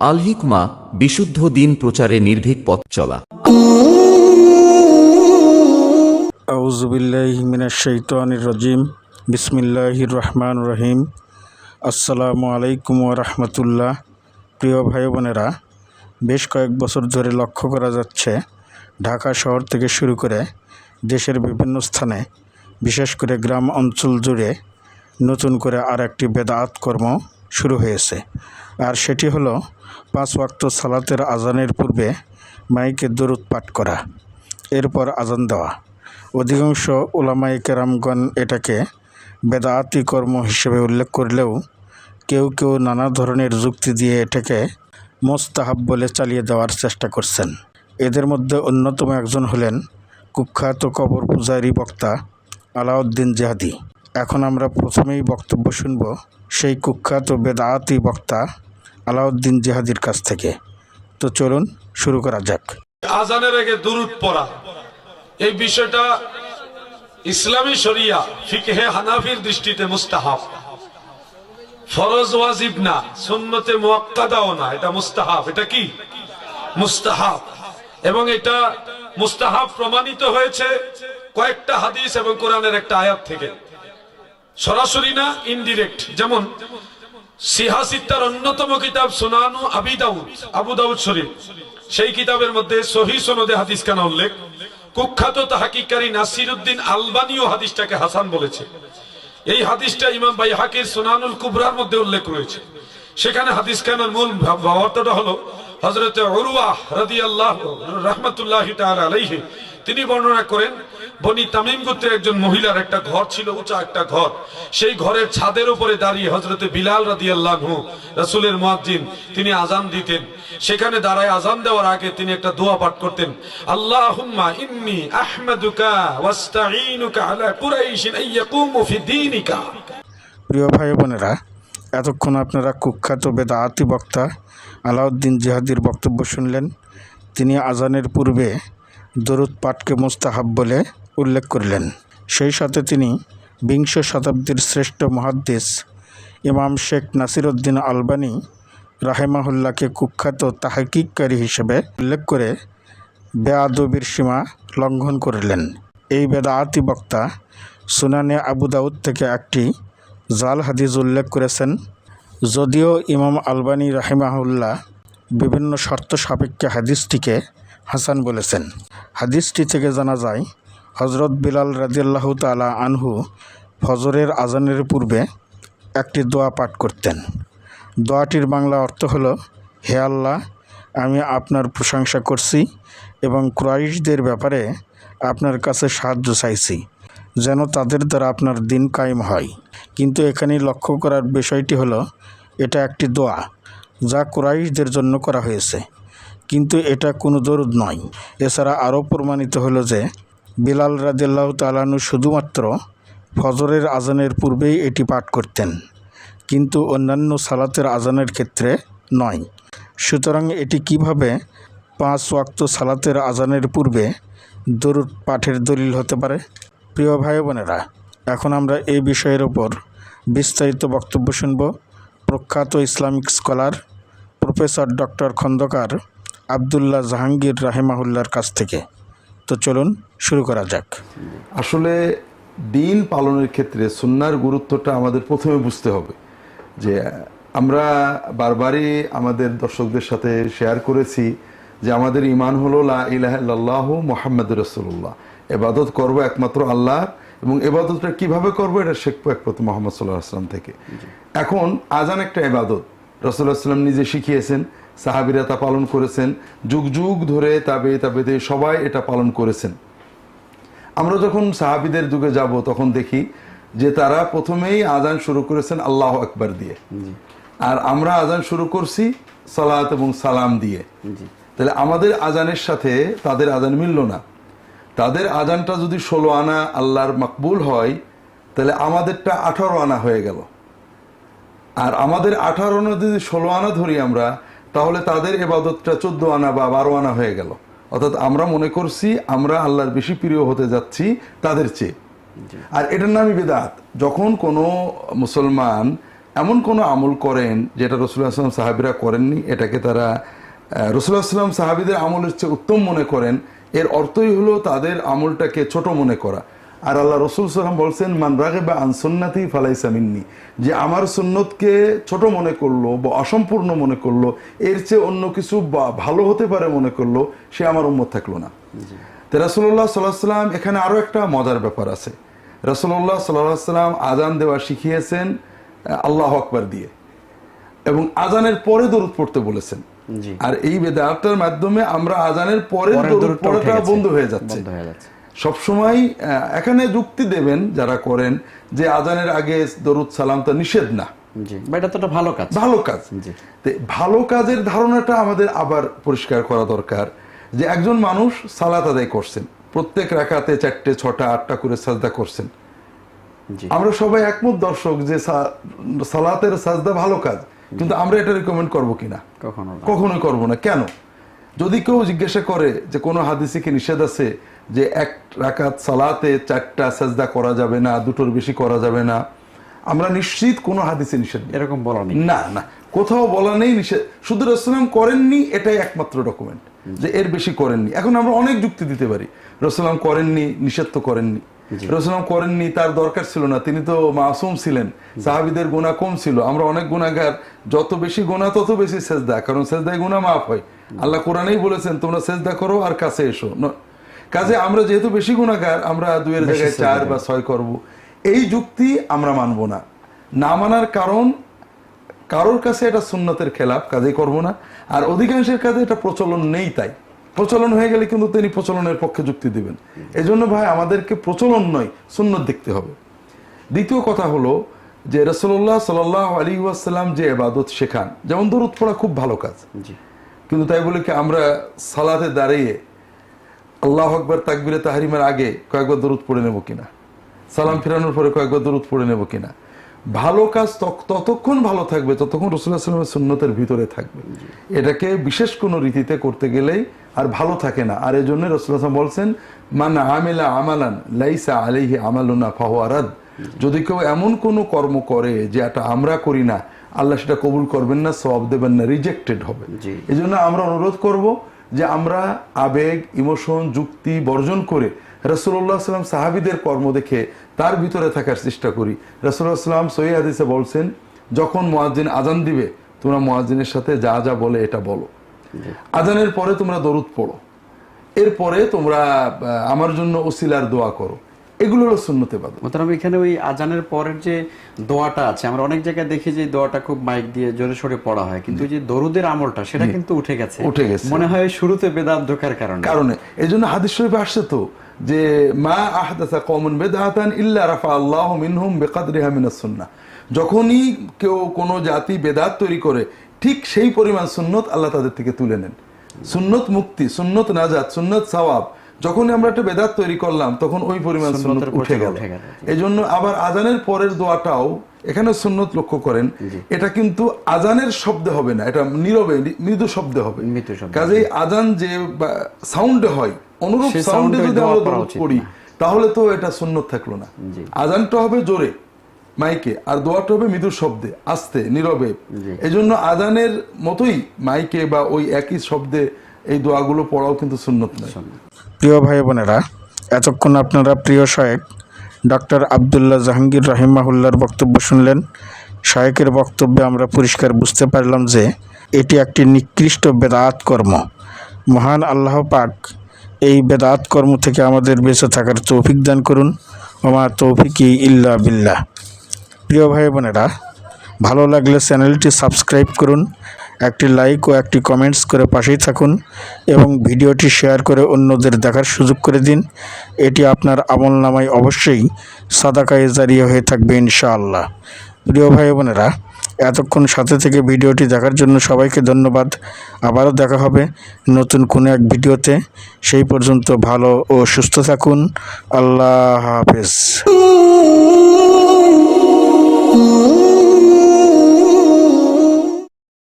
আল হিকমা বিশুদ্ধ দিন প্রচারে নির্ভীক পথ চলা। আউজুবিল্লাহ মিনাশাইতানির রাজিম। বিসমিল্লাহির রহমান রহিম। আসসালামু আলাইকুম রহমতুল্লাহ। প্রিয় ভাই বোনেরা, বেশ কয়েক বছর ধরে লক্ষ্য করা যাচ্ছে, ঢাকা শহর থেকে শুরু করে দেশের বিভিন্ন স্থানে, বিশেষ করে গ্রাম অঞ্চল জুড়ে নতুন করে আর একটি বেদাত কর্ম শুরু হয়েছে। আর সেটি হলো পাঁচ ওয়াক্ত সালাতের আজানের পূর্বে মাইকে দরুদ পাঠ করা, এরপর আজান দেওয়া। অধিকাংশ ওলামাই কেরামগণ এটাকে বেদাতি কর্ম হিসেবে উল্লেখ করলেও কেউ কেউ নানা ধরনের যুক্তি দিয়ে এটাকে মোস্তাহাব বলে চালিয়ে দেওয়ার চেষ্টা করছেন। এদের মধ্যে অন্যতম একজন হলেন কুখ্যাত কবর পূজারী বক্তা আলাউদ্দিন জাহাদি। এখন আমরা প্রথমেই বক্তব্য শুনব সেই কুখ্যাত বেদাতি বক্তা আলাউদ্দিন জেহাদির কাছ থেকে। তো চলুন, শুরু করা যাক। আজানের আগে দুরুদ পড়া। এই বিষয়টা ইসলামী শরিয়া, ফিকহে হানাফির দৃষ্টিতে মুস্তাহাব। ফরজ ওয়াজিব না, সুন্নতে মুআক্কাদাও না, এটা মুস্তাহাব। এটা কি? মুস্তাহাব। এবং এটা মুস্তাহাব প্রমাণিত হয়েছে কয়েকটা হাদিস এবং কোরআনের একটা আয়াত থেকে। সরাসরি না ইনডিরেক্ট যেমন সিহাসিত্তার অন্যতম কিতাব সুনানু আবি দাউদ, আবু দাউদ শরীফ। সেই কিতাবের মধ্যে সহি সনদে হাদিস কেন উল্লেখ। কুখ্যাত তাহাকিকারী নাসিরউদ্দিন আলবানিও হাদিসটাকে হাসান বলেছে। এই হাদিসটা ইমাম বাই হাকির সুনানুল কুবরার মধ্যে উল্লেখ রয়েছে। সেখানে হাদিস খানার মূল ভাবার্থটা হলো হজরত অরুয়াহ রাদিয়াল্লাহ রহমতুল্লাহ তাআলা আলাইহি তিনি বর্ণনা করেন, বনি তামিম গোত্রের একজন মহিলার একটা ঘর ছিল, উঁচা একটা ঘর। সেই ঘরের ছাদের উপরে দাঁড়িয়ে হজরতে বিলাল রাদিয়াল্লাহু রাসূলের মুয়াজ্জিন তিনি আজান দিতেন। সেখানে দাঁড়ায় আজান দেওয়ার আগে তিনি একটা দোয়া পাঠ করতেন, আল্লাহুম্মা ইন্নী আহমাদুকা ওয়াস্তাঈনুকা আলা কুরাইশিন আইয়াকুমু ফি দীনিকা। প্রিয় ভাই বোনেরা, এতক্ষণ আপনারা কুখ্যাত বেদাতি বক্তা আলাউদ্দিন জিহাদির বক্তব্য শুনলেন। তিনি আজানের পূর্বে দরুদ পাঠকে মোস্তাহাব বলে উল্লেখ করলেন। সেই সাথে তিনি বিংশ শতাব্দীর শ্রেষ্ঠ মহাদ্দেশ ইমাম শেখ নাসিরউদ্দিন আলবানী রাহেমাহুল্লাহকে কুখ্যাত তাহাকিককারী হিসেবে উল্লেখ করে বেআদবির সীমা লঙ্ঘন করলেন। এই বেদাতি বক্তা সুনানে আবু দাউদ থেকে একটি জাল হাদিস উল্লেখ করেছেন, যদিও ইমাম আলবানী রাহিমাহুল্লাহ বিভিন্ন শর্ত সাপেক্ষে হাদিসটিকে হাসান বলেছেন। হাদিসটি থেকে জানা যায় হজরত বিলাল রাজিয়াল্লাহ তালা আনহু ফজরের আজানের পূর্বে একটি দোয়া পাঠ করতেন। দোয়াটির বাংলা অর্থ হলো, হে আল্লাহ, আমি আপনার প্রশংসা করছি এবং ক্রাইশদের ব্যাপারে আপনার কাছে সাহায্য চাইছি, যেন তাদের দ্বারা আপনার দিন কায়েম হয়। কিন্তু এখানে লক্ষ্য করার বিষয়টি হলো, এটা একটি দোয়া, যা কুরাইশদের জন্য করা হয়েছে। কিন্তু এটা কোনো দরুদ নয়। এছাড়া আরও প্রমাণিত হলো যে, বিলাল রাজিয়াল্লাহ তালানু শুধুমাত্র ফজরের আজানের পূর্বেই এটি পাঠ করতেন, কিন্তু অন্যান্য সালাতের আজানের ক্ষেত্রে নয়। সুতরাং এটি কীভাবে পাঁচ ওয়াক্ত সালাতের আজানের পূর্বে দরুদ পাঠের দলিল হতে পারে? প্রিয় ভাই বোনেরা এখন আমরা এই বিষয়ের ওপর বিস্তারিত বক্তব্য শুনব প্রখ্যাত Islamic scholar professor doctor Khandaker Abdullah Jahangir রাহেমাহুল্লার কাছ থেকে। তো চলুন শুরু করা যাক। আসলে দিন পালনের ক্ষেত্রে সুন্নার গুরুত্বটা আমাদের প্রথমে বুঝতে হবে যে আমরা বারবারই আমাদের দর্শকদের সাথে শেয়ার করেছি যে আমাদের ইমান হলো লা ইলাহ মোহাম্মদ রসুল্লাহ এবাদত করব একমাত্র আল্লাহ এবং এবাদতটা কীভাবে করব এটা শিখব একমাত্র মোহাম্মদ সাল্লাহ আসলাম থেকে। এখন আজান একটা এবাদত। রসুল্লাহ আসলাম নিজে শিখিয়েছেন সাহাবিরা তা পালন করেছেন যুগ যুগ ধরে তাবে তাবেতে সবাই এটা পালন করেছেন। আমরা যখন সাহাবিদের যুগে যাব তখন দেখি যে তারা প্রথমেই আজান শুরু করেছেন আল্লাহ আকবার দিয়ে। আর আমরা আজান শুরু করছি সালাত এবং সালাম দিয়ে। তাহলে আমাদের আজানের সাথে তাদের আজান মিলল না। তাদের আজানটা যদি ষোলো আনা আল্লাহর মাকবুল হয় তাহলে আমাদেরটা আঠারো আনা হয়ে গেল। আর আমাদের আঠারো আনা যদি ষোলো আনা ধরি আমরা তাহলে তাদের এবাদতটা চোদ্দ আনা বা বারো আনা হয়ে গেল। অর্থাৎ আমরা মনে করছি আমরা আল্লাহর বেশি প্রিয় হতে যাচ্ছি তাদের চেয়ে। আর এটার নামই বেদাত। যখন কোনো মুসলমান এমন কোনো আমল করেন যেটা রসুল্লাহ আসলাম সাহাবিরা করেননি এটাকে তারা রসুল্লাহ আসলাম সাহাবিদের আমলের চেয়ে উত্তম মনে করেন এর অর্থই হলো তাদের আমলটাকে ছোট মনে করা। আর আল্লাহ রসুল সাল্লাম বলছেন মান রাগে বা আনসন্নাতি ফালাইসা মিন্নি। যে আমার সুন্নতকে ছোট মনে করল বা অসম্পূর্ণ মনে করল এর চেয়ে অন্য কিছু বা- ভালো হতে পারে মনে করল সে আমার উম্মত থাকল না। তো রাসুল্লাহ সাল্লাহ সাল্লাম এখানে আরও একটা মজার ব্যাপার আছে। রাসুল্লাহ সাল্লাহ সাল্লাম আজান দেওয়া শিখিয়েছেন আল্লাহ আকবার দিয়ে। এবং আজানের পরে দরুদ পড়তে বলেছেন। আর এই বেদাতটার মাধ্যমে আমরা আজানের পরে দরুদ পড়াটা বন্ধ হয়ে যাচ্ছে। বন্ধ হয়ে যাচ্ছে। সবসময় এখানে যুক্তি দেবেন যারা করেন যে আজানের আগে দরুদ সালামটা নিষেধ না। এটা তো একটা ভালো কাজ। ভালো কাজ। ভালো কাজের ধারণাটা আমাদের আবার পরিষ্কার করা দরকার যে একজন মানুষ সালাত আদায় করছেন প্রত্যেক রাখাতে চারটে ছটা আটটা করে সাজদা করছেন। আমরা সবাই একমত দর্শক যে সালাতের সাজদা ভালো কাজ কিন্তু আমরা এটা রিকমেন্ড করব কিনা? কখনো কখনোই করব না। কেন? যদি কেউ জিজ্ঞাসা করে যে কোনো হাদিসে কি নিষেধ আছে যে এক রাকাত সালাতে চারটা সাজদা করা যাবে না দুটোর বেশি করা যাবে না আমরা নিশ্চিত কোনো হাদিসে নিষেধ। এরকম বলা নেই। না না। কোথাও বলা নেই নিষেধ। শুধু রসলাম করেননি এটাই একমাত্র ডকুমেন্ট যে এর বেশি করেননি। এখন আমরা অনেক যুক্তি দিতে পারি। রসলাম করেননি নিষেধ তো করেননি। রসলাম করেননি তার দরকার ছিল না। তিনি তো মাসুম ছিলেন। সাহাবিদের গুণা কম ছিল। আমরা অনেক গুণাগার যত বেশি গোনা তত বেশি সেজদা। কারণ সেজদায় গুণা মাফ হয়। আল্লাহ কোরআনেই বলেছেন তোমরা সেজদা করো আর কাছে এসো। কাজে আমরা যেহেতু বেশি গুণাগার আমরা দুয়ের জায়গায় চার বা ছয় করব। এই যুক্তি আমরা মানব না। না মানার কারণ কারোর কাছে এটা সুন্নতের খেলাফ কাজেই করব না। আর অধিকাংশের কাজে এটা প্রচলন নেই তাই। প্রচলন হয়ে গেলে কিন্তু তিনি প্রচলনের পক্ষে যুক্তি দিবেন। এই জন্য ভাই আমাদেরকে প্রচলন নয় সুন্নত দেখতে হবে। দ্বিতীয় কথা হলো যে রসল্লাহ সাল আলী ওয়াসাল্লাম যে এবাদত শেখান যেমন দরুদ পড়া খুব ভালো কাজ। জি। কিন্তু তাই বলে কি আমরা সালাতে দাঁড়িয়ে আল্লাহ আকবর তাকবিরে তাহারিমের আগে কয়েকবার দরুদ পড়ে নেব কিনা? সালাম ফিরানোর পরে কয়েকবার দরুদ পড়ে নেব কিনা? ভালো কাজ ততক্ষণ ভালো থাকবে, ততক্ষণ রসুল্লাহ সাল্লামের সুন্নতের ভিতরে থাকবে। এটাকে বিশেষ কোনো রীতিতে করতে গেলেই আর ভালো থাকে না। আর এই জন্য রসুল্লাহ সাল্লাম বলছেন, মান আমেলা আমালান লাইসা আলাইহি আমালুনা ফাহুয়ারাদ যদি কেউ এমন কোনো কর্ম করে যে এটা আমরা করি না আল্লাহ সেটা কবুল করবেন না সব দেবেন না রিজেক্টেড হবে। এই জন্য আমরা অনুরোধ করব যে আমরা আবেগ ইমোশন যুক্তি বর্জন করে রসুল্লাহ সাল্লাম সাহাবিদের কর্ম দেখে তার ভিতরে থাকার চেষ্টা করি। রসুল্লাহ সাল্লাম সহি হাদিসে বলছেন যখন মোয়াজ্জিন আজান দিবে তোমরা মোয়াজ্জিনের সাথে যা যা বলে এটা বলো। আজানের পরে তোমরা দরুদ পড়ো। এরপরে তোমরা আমার জন্য ওসিলার দোয়া করো। এগুলো হলো সুন্নতে বাদ মোতারাম এখানে ওই আজানের পরের যে দোয়াটা আছে আমরা অনেক জায়গায় দেখি যে দোয়াটা খুব মাইক দিয়ে জোরে সোরে পড়া হয় কিন্তু যে দরুদের আমলটা সেটা কিন্তু উঠে গেছে। উঠে গেছে। মনে হয় শুরুতে বেদাত ঢোকার কারণে। কারণে। এই জন্য হাদিস শরীফে আসছে তো যে মা আহদাসা কমন বেদাতান ইল্লা রাফা আল্লাহ মিনহুম বেকাদরিহা মিনাস সুন্নাহ। যখনই কেউ কোনো জাতি বেদাত তৈরি করে ঠিক সেই পরিমাণ সুন্নত আল্লাহ তাদের থেকে তুলে নেন। সুন্নত মুক্তি সুন্নত নাজাত সুন্নত সওয়াব। যখনই আমরা একটা বেদাত তৈরি করলাম তখন ওই পরিমাণ সুন্নত উঠে গেল। এই জন্য আবার আজানের পরের দোয়াটাও এখানে সুন্নত লক্ষ্য করেন। এটা কিন্তু আজানের শব্দে হবে না এটা নীরবে মৃদু শব্দে হবে। কাজেই আজান যে সাউন্ডে হয় অনুরূপ সাউন্ডে যদি আমরা দরুদ পড়ি তাহলে তো এটা সুন্নত থাকল না। আজানটা হবে জোরে মাইকে আর দোয়াটা হবে মৃদু শব্দে আস্তে নীরবে। এই জন্য আজানের মতোই মাইকে বা ওই একই শব্দে এই দোয়াগুলো পড়াও কিন্তু সুন্নত নয়। প্রিয় ভাই বোনেরা, এতক্ষণ আপনারা প্রিয় শায়েক ডক্টর আবদুল্লাহ জাহাঙ্গীর রাহিমাহুল্লার বক্তব্য শুনলেন। শায়েকের বক্তব্যে আমরা পরিষ্কার বুঝতে পারলাম যে, এটি একটি নিকৃষ্ট বেদাত কর্ম। মহান আল্লাহ পাক এই বেদাত কর্ম থেকে আমাদের বেঁচে থাকার তৌফিক দান করুন। ওমা তৌফিকি ইল্লা বিল্লাহ। প্রিয় ভাই বোনেরা, ভালো লাগলে চ্যানেলটি সাবস্ক্রাইব করুন। একটি লাইক ও একটি কমেন্টস করে পাশেই থাকুন এবং ভিডিওটি শেয়ার করে অন্যদের দেখার সুযোগ করে দিন। এটি আপনার আমল নামায় অবশ্যই সাদাকায়ে জারিয়া হয়ে থাকবে ইনশাআল্লাহ। প্রিয় ভাই বোনেরা, এতক্ষণ সাথে থেকে ভিডিওটি দেখার জন্য সবাইকে ধন্যবাদ। আবারও দেখা হবে নতুন কোনো এক ভিডিওতে। সেই পর্যন্ত ভালো ও সুস্থ থাকুন। আল্লাহ হাফেজ.